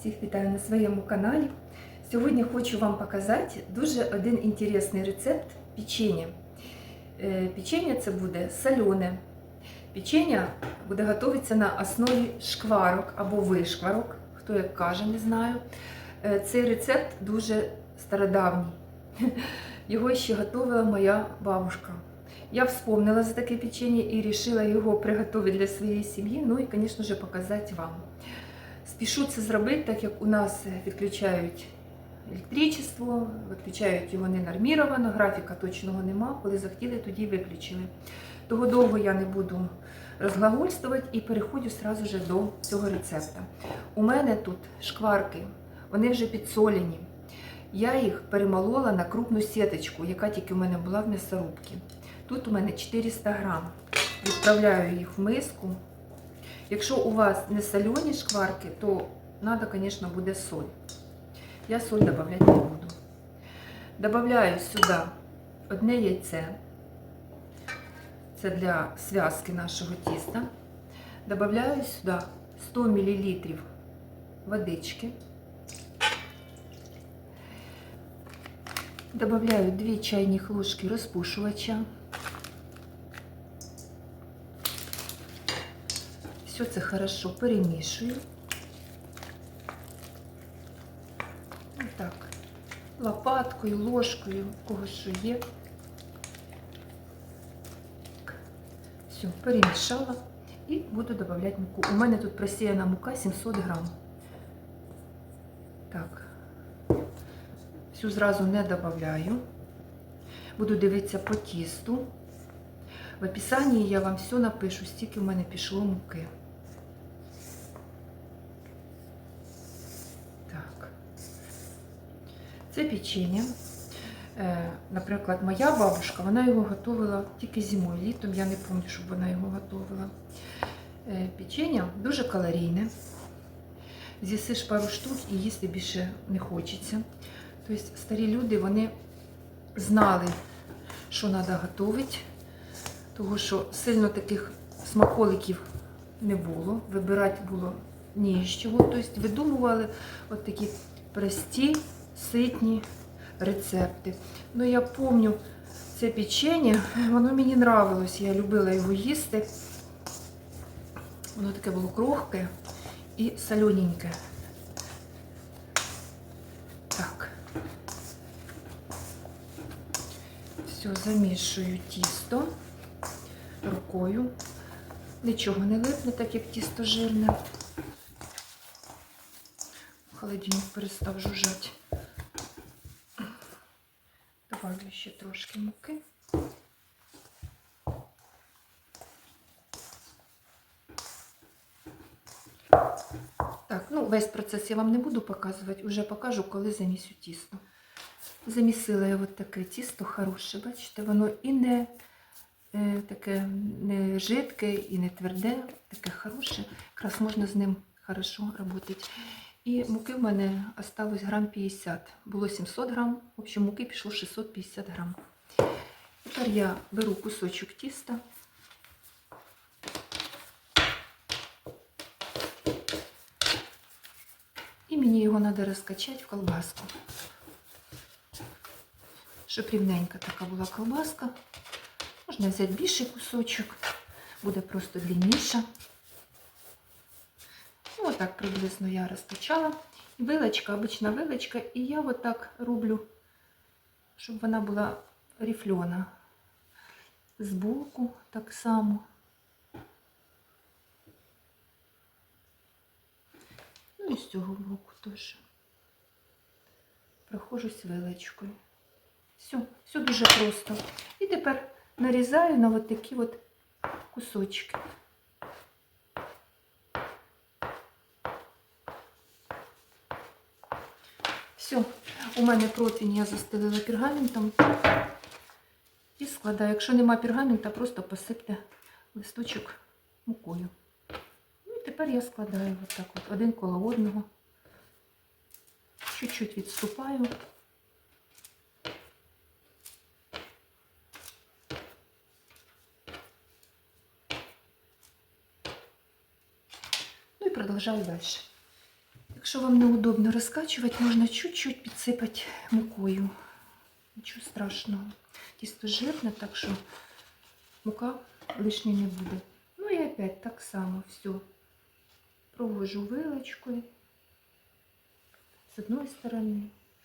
Всіх вітаю на своєму каналі. Сьогодні хочу вам показати дуже один інтересний рецепт печення. Е, Печення це буде солене. Печення буде готуватися на основі шкварок або вишкварок, хто як каже, не знаю. Е, Цей рецепт дуже стародавній. Його ще готувала моя бабушка. Я вспомнила за таке печення і вирішила його приготувати для своєї сім'ї, ну і, звісно показати вам. Спішу це зробити, так як у нас відключають електричество, відключають його ненорміровано, графіка точного нема. Коли захотіли, тоді виключили. Того довго я не буду розглагольствувати і переходжу сразу же до цього рецепта. У мене тут шкварки, вони вже підсолені. Я їх перемолола на крупну сіточку, яка тільки у мене була в м'ясорубці. Тут у мене 400 грам. Відправляю їх в миску. Якщо у вас не солені шкварки, то треба, звісно, буде соль. Я соль додавати не буду. Добавляю сюди одне яйце. Це для зв'язки нашого тіста. Добавляю сюди 100 мл водички. Добавляю 2 чайних ложки розпушувача. Все це хорошо перемішую. Отак. Лопаткою, ложкою, кого що є. Все, перемішала і буду додавати муку. У мене тут просіяна мука 700 грам. Так. Всю зразу не додаю. Буду дивитися по тісту. В описанні я вам все напишу, стільки в мене пішло муки. Так. Це печення. Е, Наприклад, моя бабушка, вона його готувала тільки зимою. Літом я не пам'ятаю, щоб вона його готувала. Е, Печення дуже калорійне. З'їсиш пару штук і їсти більше не хочеться. Тобто старі люди вони знали, що треба готувати, тому що сильно таких смаколиків не було. Вибирати було ні з чого. Тобто видумували от такі прості, ситні рецепти. Ну, я пам'ятаю це печення, воно мені нравилось, я любила його їсти. Воно таке було крохке і солененьке. Так. Все, замішую тісто рукою. Нічого не липне, так як тісто жирне. Холодильник перестав жужжати. Добавлю ще трошки муки. Так, ну весь процес я вам не буду показувати, вже покажу, коли замісю тісто. Замісила я от таке тісто хороше, бачите, воно і не е, таке не жидке, і не тверде, таке хороше. Якраз можна з ним хорошо працювати. І муки в мене осталось грам 50. Було 700 грам, в общем, муки пішло 650 грам. Тепер я беру кусочок тіста. І мені його треба розкачати в колбаску. Щоб рівненька така була колбаска. Можна взяти більший кусочок, буде просто длинніша. Отак приблизно я розкачала. І вилочка, обична вилочка, і я отак роблю, щоб вона була рифльона. Збоку так само. Ну і з цього боку теж. Прохожусь вилочкою. Все, все дуже просто. І тепер нарізаю на от такі от кусочки. Все, у мене противень я застелила пергаментом і складаю. Якщо нема пергамента, просто посипте листочок мукою. Ну і тепер я складаю отак от один коло одного. Чуть-чуть відступаю. Ну і продовжую далі. Якщо вам неудобно розкачувати, можна чуть-чуть підсипати мукою. Нічого страшного. Тісто жирне, так що мука лишньої не буде. Ну і опять так само все. Провожу вилочкою з одної сторони,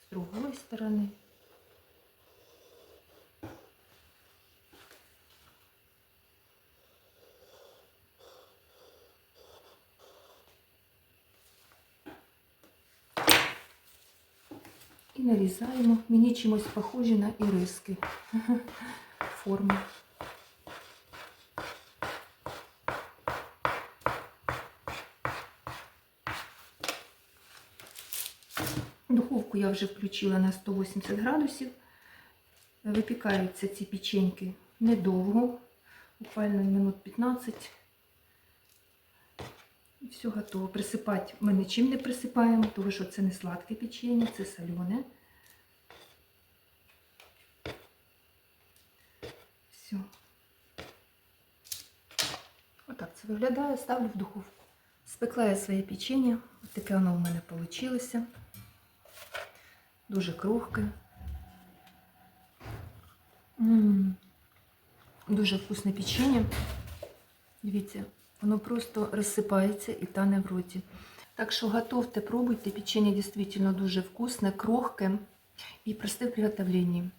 з другої сторони. І нарізаємо. Мені чимось похожі на іриски. Форми. Духовку я вже включила на 180 градусів. Випікаються ці печеньки недовго, буквально минут 15. І все готово. Присипати ми нічим не присипаємо, тому що це не сладке печення, це солене. Все. Отак це виглядає. Ставлю в духовку. Спекла я своє печення. Ось таке воно у мене вийшло. Дуже крохке. М, Дуже вкусне печення. Дивіться, воно просто розсипається і тане в роті. Так що готовте, пробуйте. Печення дійсно дуже вкусне, крохке і просте в приготовленні.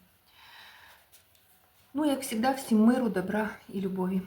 Ну, як завжди, всім миру, добра і любові.